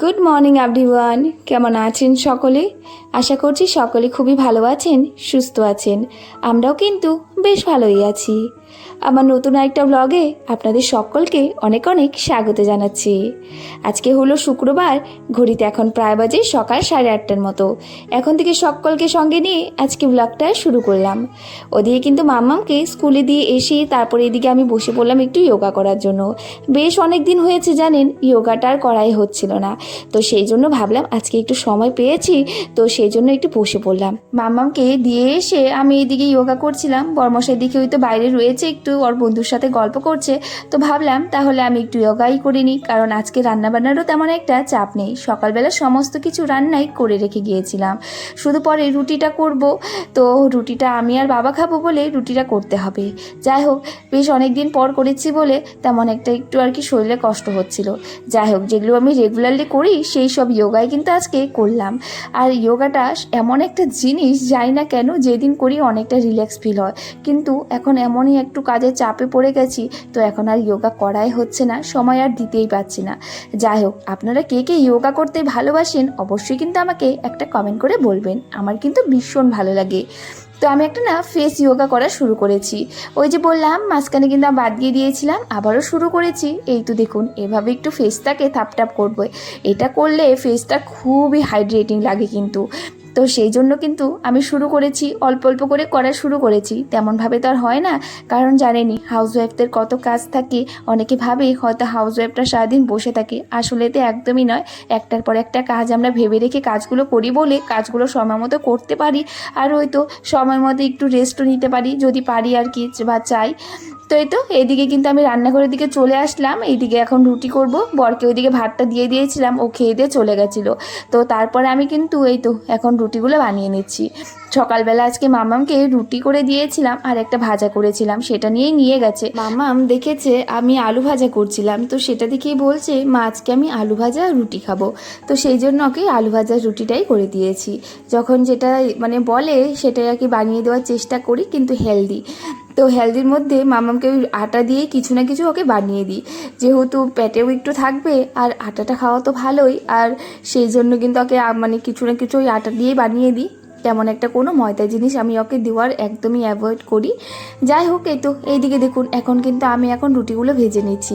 Good morning everyone কেমন আছেন সকলে? আশা করছি সকলে খুবই ভালো আছেন, সুস্থ আছেন। আমরাও কিন্তু বেশ ভালোই আছি। আমার নতুন একটা ব্লগে আপনাদের সকলকে অনেক অনেক স্বাগত জানাচ্ছি। আজকে হলো শুক্রবার, ঘড়িতে এখন প্রায় বাজে সকাল সাড়ে আটটার মতো। এখন থেকে সকলকে সঙ্গে নিয়ে আজকে ব্লগটা শুরু করলাম। ওদিকে কিন্তু মাম্মামকে স্কুলে দিয়ে এসে তারপরে এদিকে আমি বসে পড়লাম একটু যোগা করার জন্য। বেশ অনেক দিন হয়েছে জানেন যোগাটা আর করাই হচ্ছিল না। তো সেই জন্য ভাবলাম আজকে একটু সময় পেয়েছি, তো সেই জন্য একটু বসে পড়লাম। মাম্মামকে দিয়ে এসে আমি এদিকে যোগা করছিলাম বর্মশাই দিকে ওই তো বাইরে রয়েছে। একটু ওর বন্ধুর সাথে গল্প করছে, তো ভাবলাম তাহলে আমি একটু যোগাই করে নিই, কারণ আজকে রান্নাবান্নারও তেমন একটা চাপ নেই। সকালবেলা সমস্ত কিছু রান্নাই করে রেখে গিয়েছিলাম। শুধু পরে রুটিটা করব, তো রুটিটা আমি আর বাবা খাব বলে রুটিটা করতে হবে। যাই হোক, বেশ অনেক দিন পর করেছি বলে তেমন একটা একটু আর কি শরীরে কষ্ট হচ্ছিল। যাই হোক, যেগুলো আমি রেগুলারলি করি, সেই সব যোগাই কিন্তু আজকে করলাম। আর যোগাটা এমন একটা জিনিস যাই না কেন, যেদিন করি অনেকটা রিল্যাক্স ফিল হয়। কিন্তু এখন এমনই একটু কাজের চাপে পড়ে গেছি, তো এখন আর যোগা করাই হচ্ছে না, সময় আর দিতেই পারছি না। যাই হোক, আপনারা কে কে যোগা করতে ভালোবাসেন, অবশ্যই কিন্তু আমাকে একটা কমেন্ট করে বলবেন, আমার কিন্তু ভীষণ ভালো লাগে। তো আমি একটা না ফেস ইয়োগা করা শুরু করেছি। ওই যে বললাম, মাঝখানে কিন্তু আমি বাদ দিয়ে দিয়েছিলাম, আবারও শুরু করেছি। এই তো দেখুন, এভাবে একটু ফেসটাকে থাপটাপ করব। এটা করলে ফেসটা খুবই হাইড্রেটিং লাগে কিন্তু। তো সেই জন্য কিন্তু আমি শুরু করেছি, অল্প অল্প করে করা শুরু করেছি। তেমনভাবে তো আর হয় না, কারণ জানেনি হাউস ওয়াইফদের কত কাজ থাকে, অনেকে ভাবে হয়তো হাউস ওয়াইফটা সারাদিন বসে থাকে। আসলে তো একদমই নয়, একটার পর একটা কাজ আমরা ভেবে রেখে কাজগুলো করি বলে কাজগুলো সময় মতো করতে পারি। আর হয়তো সময় মতো একটু রেস্টও নিতে পারি, যদি পারি আর কি, বা চাই। তো এই তো এইদিকে কিন্তু আমি রান্নাঘরের দিকে চলে আসলাম। এইদিকে এখন রুটি করব। বরকে ওইদিকে ভাতটা দিয়ে দিয়েছিলাম। ও খেয়ে দিয়ে চলে গেছিল। তো তারপরে আমি কিন্তু এই তো, এখন রুটিগুলো বানিয়ে নিচ্ছি। সকালবেলা আজকে মামামকে রুটি করে দিয়েছিলাম আর একটা ভাজা করেছিলাম, সেটা নিয়েই নিয়ে গেছে। মামাম দেখেছে আমি আলু ভাজা করছিলাম, তো সেটা দেখেই বলছে, মা, আজকে আমি আলু ভাজা রুটি খাব। তো সেই জন্য ওকে আলু ভাজা রুটিটাই করে দিয়েছি। যখন যেটা মানে বলে, সেটাই আর কি বানিয়ে দেওয়ার চেষ্টা করি, কিন্তু হেলদি। তো হেলদির মধ্যে মামামকে ওই আটা দিয়ে কিছু না কিছু ওকে বানিয়ে দিই। যেহেতু পেটেও একটু থাকবে, আর আটাটা খাওয়া তো ভালোই, আর সেই জন্য কিন্তু ওকে মানে কিছু না কিছু ওই আটা দিয়েই বানিয়ে দিই। তেমন একটা কোনো ময়দা জিনিস আমি ওকে দেওয়ার একদমই অ্যাভয়েড করি। যাই হোক, এই তো, এইদিকে দেখুন, এখন কিন্তু আমি এখন রুটিগুলো ভেজে নিচ্ছি।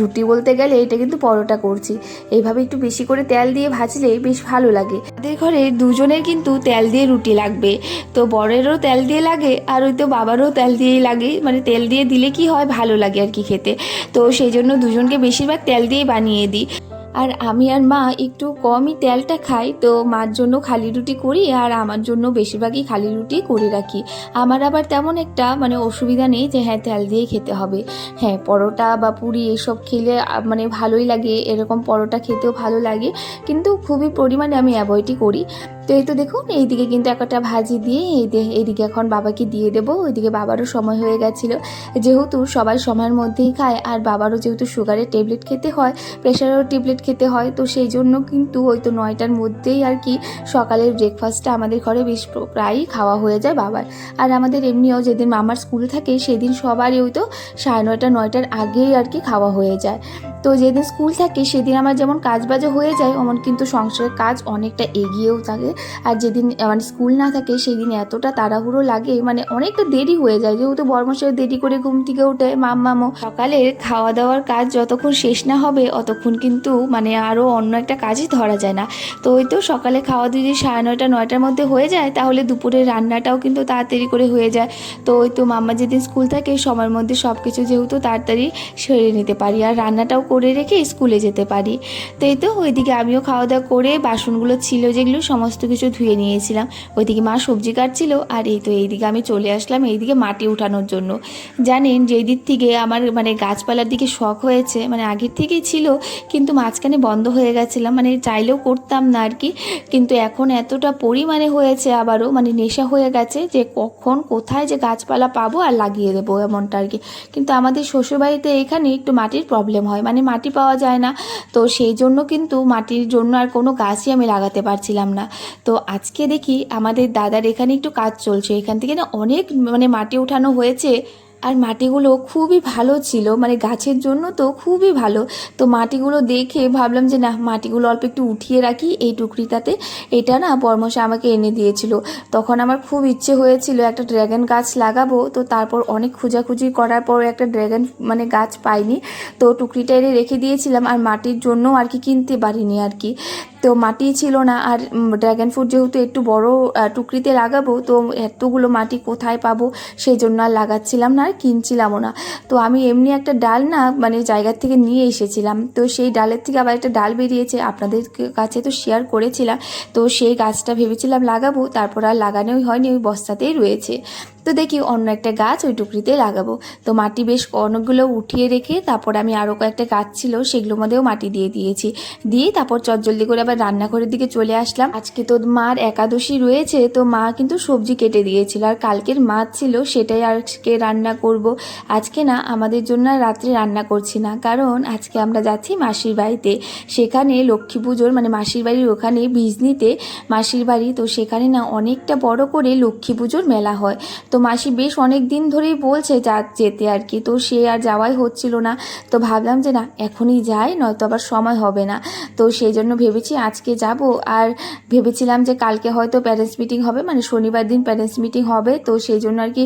রুটি বলতে গেলে এটা কিন্তু পরোটা করছি। এইভাবে একটু বেশি করে তেল দিয়ে ভাজলে বেশ ভালো লাগে। আমাদের ঘরে দুজনের কিন্তু তেল দিয়ে রুটি লাগবে। তো বরেরও তেল দিয়ে লাগে, আর ওই তো বাবারও তেল দিয়েই লাগে। মানে তেল দিয়ে দিলে কি হয়? ভালো লাগে আর কি খেতে। তো সেই জন্য দুজনকে বেশিরভাগ তেল দিয়ে বানিয়ে দিই। আর আমি আর মা একটু কমই তেলটা খাই, তো মার জন্য খালি রুটি করি আর আমার জন্য বেশিরভাগই খালি রুটি করে রাখি। আমার আবার তেমন একটা মানে অসুবিধা নেই যে হ্যাঁ তেল দিয়ে খেতে হবে। হ্যাঁ পরোটা বা পুরি এসব খেলে মানে ভালোই লাগে, এরকম পরোটা খেতেও ভালো লাগে। কিন্তু খুবই পরিমাণে আমি অ্যাভয়েডই করি। তো এই তো দেখুন, এইদিকে কিন্তু একটা ভাজি দিয়ে এইদিকে এখন বাবাকে দিয়ে দেবো। ওইদিকে বাবারও সময় হয়ে গেছিল। যেহেতু সবাই সময়ের মধ্যেই খায়, আর বাবারও যেহেতু সুগারের ট্যাবলেট খেতে হয়, প্রেশারেরও ট্যাবলেট খেতে হয়, তো সেই জন্য কিন্তু ওই তো নয়টার মধ্যেই আর কি সকালের ব্রেকফাস্টটা আমাদের ঘরে বেশ প্রায়ই খাওয়া হয়ে যায় বাবার। আর আমাদের এমনিও যেদিন মামার স্কুল থাকে, সেদিন সবারই ওই তো সাড়ে নয়টা, নয়টার আগেই আর কি খাওয়া হয়ে যায়। তো যেদিন স্কুল থাকে, সেদিন আমার যেমন কাজ বাজে হয়ে যায় অমন কিন্তু সংসারের কাজ অনেকটা এগিয়েও থাকে। আর যেদিন মানে স্কুল না থাকে, সেদিন এতটা তাড়াহুড়ো লাগে মানে অনেকটা দেরি হয়ে যায়। যেহেতু বর্মশাই দেরি করে ঘুম থেকে ওঠে উঠে মাম্মামও সকালের খাওয়া দাওয়ার কাজ যতক্ষণ শেষ না হবে, অতক্ষণ কিন্তু মানে আরও অন্য একটা কাজই ধরা যায় না। তো ওই তো সকালে খাওয়া যদি সাড়ে নয়টা, নয়টার মধ্যে হয়ে যায়, তাহলে দুপুরের রান্নাটাও কিন্তু তাড়াতাড়ি করে হয়ে যায়। তো ওই তো মাম্মা যেদিন স্কুল থাকে, সময়ের মধ্যে সব কিছু যেহেতু তাড়াতাড়ি সেরে নিতে পারি। আর রান্নাটাও করে রেখে স্কুলে যেতে পারি। তো এই তো ওইদিকে আমিও খাওয়া দাওয়া করে বাসনগুলো ছিল যেগুলো সমস্ত কিছু ধুয়ে নিয়েছিলাম। ওইদিকে মা সবজি কাটছিল আর এই তো এইদিকে আমি চলে আসলাম এইদিকে মাটি উঠানোর জন্য। জানেন যেই দিক থেকে আমার মানে গাছপালার দিকে শখ হয়েছে মানে আগের থেকেই ছিল, কিন্তু মাঝখানে বন্ধ হয়ে গেছিলাম মানে চাইলেও করতাম না আর কি। কিন্তু এখন এতটা পরিমাণে হয়েছে আবারও মানে নেশা হয়ে গেছে যে কখন কোথায় যে গাছপালা পাবো আর লাগিয়ে দেবো এমনটা আর কি। কিন্তু আমাদের শ্বশুরবাড়িতে এখানে একটু মাটির প্রবলেম হয় মানে মাটি পাওয়া যায় না। তো সেই জন্য কিন্তু মাটির জন্য আর কোনো গাছই আমি লাগাতে পারছিলাম না। তো আজকে দেখি আমাদের দাদার এখানে একটু কাজ চলছে। এখান থেকে না অনেক মানে মাটি উঠানো হয়েছে। আর মাটিগুলো খুবই ভালো ছিল মানে গাছের জন্য তো খুবই ভালো। তো মাটিগুলো দেখে ভাবলাম যে না, মাটিগুলো অল্প একটু উঠিয়ে রাখি এই টুকরিটাতে। এটা না পরমশা আমাকে এনে দিয়েছিল। তখন আমার খুব ইচ্ছে হয়েছিল একটা ড্র্যাগন গাছ লাগাবো, তো তারপর অনেক খোঁজাখুঁজি করার পর একটা ড্র্যাগন মানে গাছ পাইনি। তো টুকরিটা এনে রেখে দিয়েছিলাম, আর মাটির জন্য আর কি কিনতে পারিনি আর কি। তো মাটি ছিল না, আর ড্র্যাগন ফ্রুট যেহেতু একটু বড় টুকরিতে লাগাবো, তো এতগুলো মাটি কোথায় পাবো, সেই জন্য আর লাগাচ্ছিলাম না কিনছিলামও না। তো আমি এমনি একটা ডাল না মানে জায়গার থেকে নিয়ে এসেছিলাম। তো সেই ডালের থেকে আবার একটা ডাল বেরিয়েছে আপনাদের কাছে তো শেয়ার করেছিলাম। তো সেই গাছটা ভেবেছিলাম লাগাবো, তারপর আর লাগানোই হয়নি, ওই বস্তাতেই রয়েছে। তো দেখি অন্য একটা গাছ ওই টুকরিতে লাগাবো। তো মাটি বেশ অনেকগুলো উঠিয়ে রেখে তারপর আমি আরও কয়েকটা গাছ ছিল, সেগুলোর মধ্যেও মাটি দিয়ে দিয়েছি। দিয়ে তারপর চটজলদি করে আবার রান্নাঘরের দিকে চলে আসলাম। আজকে তো মার একাদশী রয়েছে, তো মা কিন্তু সবজি কেটে দিয়েছিল। আর কালকের মাছ ছিল, সেটাই আজকে রান্না করব। আজকে না, আমাদের জন্য রাত্রে রান্না করছি না। কারণ আজকে আমরা যাচ্ছি মাসির বাড়িতে। সেখানে লক্ষ্মী পুজোর মানে মাসির বাড়ির ওখানে বিজনিতে মাসির বাড়ি, তো সেখানে না অনেকটা বড় করে লক্ষ্মী পুজোর মেলা হয়। তো মাসি বেশ অনেক দিন ধরেই বলছে যা যেতে আর কি। তো সে আর যাওয়াই হচ্ছিল না। তো ভাবলাম যে না, এখনই যাই, নয়তো আবার সময় হবে না। তো সেই জন্য ভেবেছি আজকে যাব। আর ভেবেছিলাম যে কালকে হয়তো প্যারেন্টস মিটিং হবে মানে শনিবার দিন প্যারেন্টস মিটিং হবে। তো সেই জন্য আর কি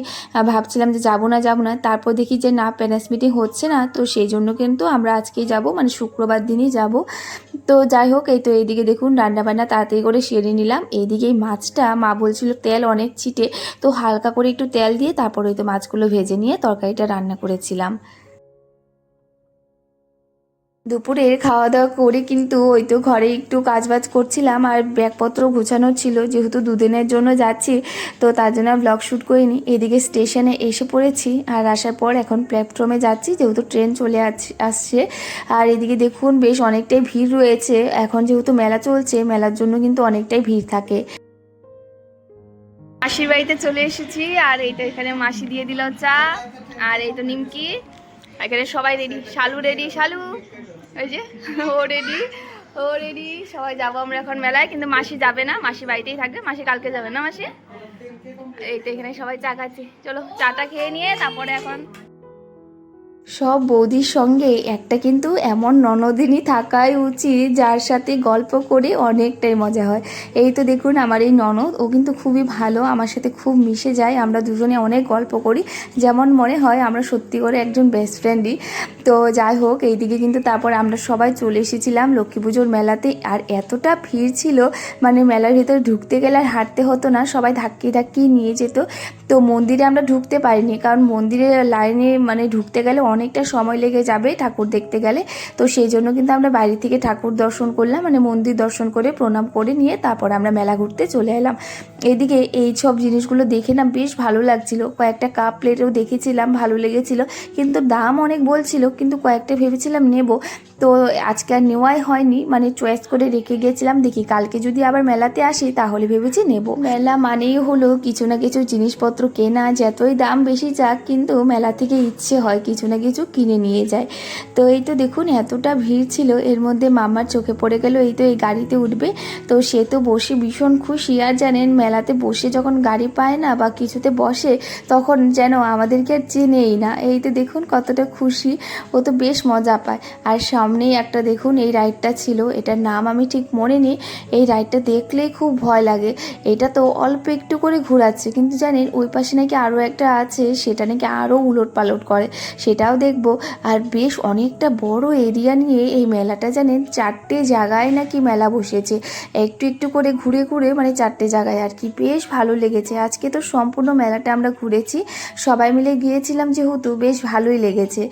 ভাবছিলাম যে যাব না যাব না। তারপর দেখি যে না, প্যারেন্টস মিটিং হচ্ছে না। তো সেই জন্য কিন্তু আমরা আজকেই যাব মানে শুক্রবার দিনই যাব। তো যাই হোক, এই তো এইদিকে দেখুন, রান্নাবান্না তাড়াতাড়ি করে সেরে নিলাম। এইদিকে এই মাছটা, মা বলছিল তেল অনেক ছিটে। তো হালকা করে একটু তেল দিয়ে তারপর ওই তো মাছগুলো ভেজে নিয়ে তরকারিটা রান্না করেছিলাম। দুপুরের খাওয়া দাওয়া করে কিন্তু ওই তো ঘরে একটু কাজবাজ করছিলাম আর ব্যাগপত্র গোছানো ছিল, যেহেতু দুদিনের জন্য যাচ্ছি, তো তার জন্য ব্লগ শ্যুট করিনি। এদিকে স্টেশনে এসে পড়েছি আর আসার পর এখন প্ল্যাটফর্মে যাচ্ছি, যেহেতু ট্রেন চলে আসছে। আর এদিকে দেখুন বেশ অনেকটাই ভিড় রয়েছে, এখন যেহেতু মেলা চলছে, মেলার জন্য কিন্তু অনেকটাই ভিড় থাকে। মাসির বাড়িতে চলে এসেছি, আর এইটা এখানে মাসি দিয়ে দিল চা, আর এই তো নিমকি। এখানে সবাই রেডি শালু রেডি শালু। ওই যে, ও রেডি ও রেডি সবাই যাব আমরা এখন মেলায়, কিন্তু মাসি যাবে না, মাসি বাড়িতেই থাকবে। মাসি কালকে যাবে না মাসি? এই তো এখানে সবাই চা খাচ্ছি। চলো, চাটা খেয়ে নিয়ে তারপরে এখন সব বৌদির সঙ্গে একটা কিন্তু এমন ননদিনী থাকাই উচিত, যার সাথে গল্প করে অনেকটাই মজা হয়। এই তো দেখুন আমার এই ননদ, ও কিন্তু খুবই ভালো, আমার সাথে খুব মিশে যায়, আমরা দুজনে অনেক গল্প করি। যেমন মনে হয় আমরা সত্যি করে একজন বেস্ট ফ্রেন্ডই তো যাই হোক, এইদিকে কিন্তু তারপর আমরা সবাই চলে এসেছিলাম লক্ষ্মী পুজোর মেলাতে, আর এতটা ভিড় ছিল মানে মেলার ভিতরে ঢুকতে গেলে আর হাঁটতে হতো না, সবাই ধাক্কিয়ে ধাক্কিয়ে নিয়ে যেত। তো মন্দিরে আমরা ঢুকতে পারিনি, কারণ মন্দিরে লাইনে মানে ঢুকতে গেলে অনেকটা সময় লেগে যাবে ঠাকুর দেখতে গেলে। তো সেই জন্য কিন্তু আমরা বাইরে থেকে ঠাকুর দর্শন করলাম মানে মন্দির দর্শন করে, প্রণাম করে নিয়ে তারপর আমরা মেলা ঘুরতে চলে এলাম। এদিকে এই সব জিনিসগুলো দেখে না বেশ ভালো লাগছিল। কয়েকটা কাপ প্লেটও দেখেছিলাম, ভালো লেগেছিল। কিন্তু দাম অনেক বলছিল, কিন্তু কয়েকটা ভেবেছিলাম নেব। তো আজকে আর নেওয়াই হয়নি মানে চয়েস করে রেখে গেছিলাম। দেখি কালকে যদি আবার মেলাতে আসি, তাহলে ভেবেছি নেব। মেলা মানেই হলো কিছু না কিছু জিনিসপত্র কেনা, যতই দাম বেশি যাক, কিন্তু মেলা থেকে ইচ্ছে হয় কিছু না কিনে নিয়ে যায়। তো এই তো দেখুন, এতটা ভিড় ছিল, এর মধ্যে মামার চোখে পড়ে গেল, এই তো এই গাড়িতে উঠবে। তো সে তো বসে ভীষণ খুশি, আর জানেন মেলাতে বসে যখন গাড়ি পায় না বা কিছুতে বসে, তখন যেন আমাদেরকে আর চেনেই না। এই তো দেখুন কতটা খুশি, ও তো বেশ মজা পায়। আর সামনেই একটা দেখুন, এই রাইডটা ছিল, এটার নাম আমি ঠিক মনে নেই। এই রাইডটা দেখলেই খুব ভয় লাগে। এটা তো অল্প একটু করে ঘোরাচ্ছে, কিন্তু জানেন ওই পাশে নাকি আরও একটা আছে, সেটা নাকি আরও উলট পালট করে সেটাও দেখব। আর বেশ অনেকটা বড় এরিয়া নিয়ে এই মেলাটা জানেন চারটে জায়গায় নাকি মেলা বসেছে। একটু একটু করে ঘুরে ঘুরে মানে চারটে জায়গায় আর কি। বেশ ভালো লেগেছে। আজকে তো সম্পূর্ণ মেলাটা আমরা ঘুরেছি। সবাই মিলে গিয়েছিলাম যেহেতু বেশ ভালোই লেগেছে।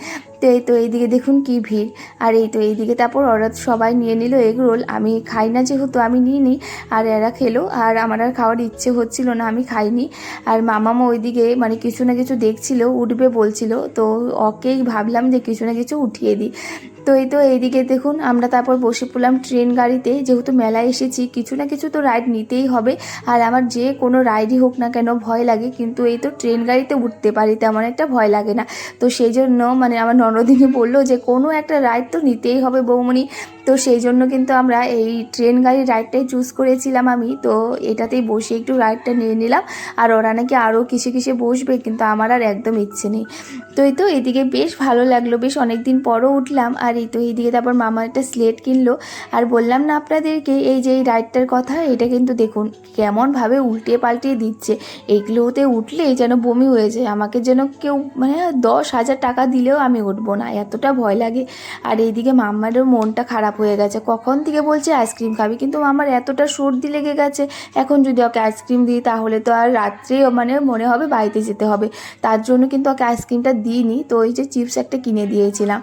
তো এই তো এইদিকে দেখুন কি ভিড়। আর এই তো এইদিকে তারপর ওরা সবাই নিয়ে নিল এগ রোল। আমি খাই না যেহেতু আমি নিই নি আর এরা খেলো। আর আমার আর খাওয়ার ইচ্ছে হচ্ছিল না, আমি খাইনি। আর মামামা ওইদিকে মানে কিছু না কিছু দেখছিল, উঠবে বলছিল। তো ওকেই ভাবলাম যে কিছু না কিছু উঠিয়ে দিই। তো এই তো এইদিকে দেখুন, আমরা তারপর বসে পড়লাম ট্রেন গাড়িতে। যেহেতু মেলায় এসেছি, কিছু না কিছু তো রাইড নিতেই হবে। আর আমার যে কোনো রাইডই হোক না কেন ভয় লাগে, কিন্তু এই তো ট্রেন গাড়িতে উঠতে পারি তেমন একটা ভয় লাগে না। তো সেই জন্য মানে আমার ননদিনী বলল যে, কোনো একটা রাইড তো নিতেই হবে বৌমনি তো সেই জন্য কিন্তু আমরা এই ট্রেন গাড়ির রাইডটাই চুজ করেছিলাম আমি। তো এটাতেই বসে একটু রাইডটা নিয়ে নিলাম। আর ওরা নাকি আরও কিসে কিসে বসবে, কিন্তু আমার আর একদম ইচ্ছে নেই। তো এই তো এদিকে বেশ ভালো লাগল, বেশ অনেক দিন পরও উঠলাম। আর এই তো এইদিকে তারপর মামা একটা স্লেট কিনলো। আর বললাম না আপনাদেরকে, এই যে এই রাইডটার কথা, এটা কিন্তু দেখুন কেমনভাবে উল্টে পাল্টিয়ে দিচ্ছে। এইগুলোতে উঠলে যেন বমি হয়ে যায়। আমাকে যেন কেউ মানে দশ হাজার টাকা দিলেও আমি উঠবো না। এতটা ভয় লাগে। আর এইদিকে মাম্মারও মনটা খারাপ হয়ে গেছে। কখন থেকে বলছে আইসক্রিম খাবি? কিন্তু আমার এতটা সর্দি লেগে গেছে। এখন যদি ওকে আইসক্রিম দিই, তাহলে তো আর রাত্রে মানে মনে হবে বাড়িতে যেতে হবে। তার জন্য কিন্তু ওকে আইসক্রিমটা দিইনি। তো ওই যে চিপস একটা কিনে দিয়েছিলাম।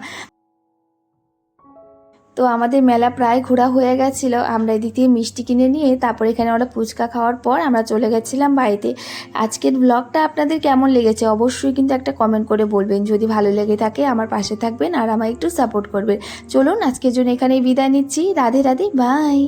তো আমাদের মেলা প্রায় ঘোরা হয়ে গেছিল। আমরা এদিক দিয়ে মিষ্টি কিনে নিয়ে তারপর এখানে আমরা ফুচকা খাওয়ার পর আমরা চলে গেছিলাম বাড়িতে। আজকের ব্লগটা আপনাদের কেমন লেগেছে অবশ্যই কিন্তু একটা কমেন্ট করে বলবেন। যদি ভালো লেগে থাকে আমার পাশে থাকবেন আর আমায় একটু সাপোর্ট করবেন। চলুন আজকের জন্য এখানেই বিদায় নিচ্ছি। রাধে রাধে বাই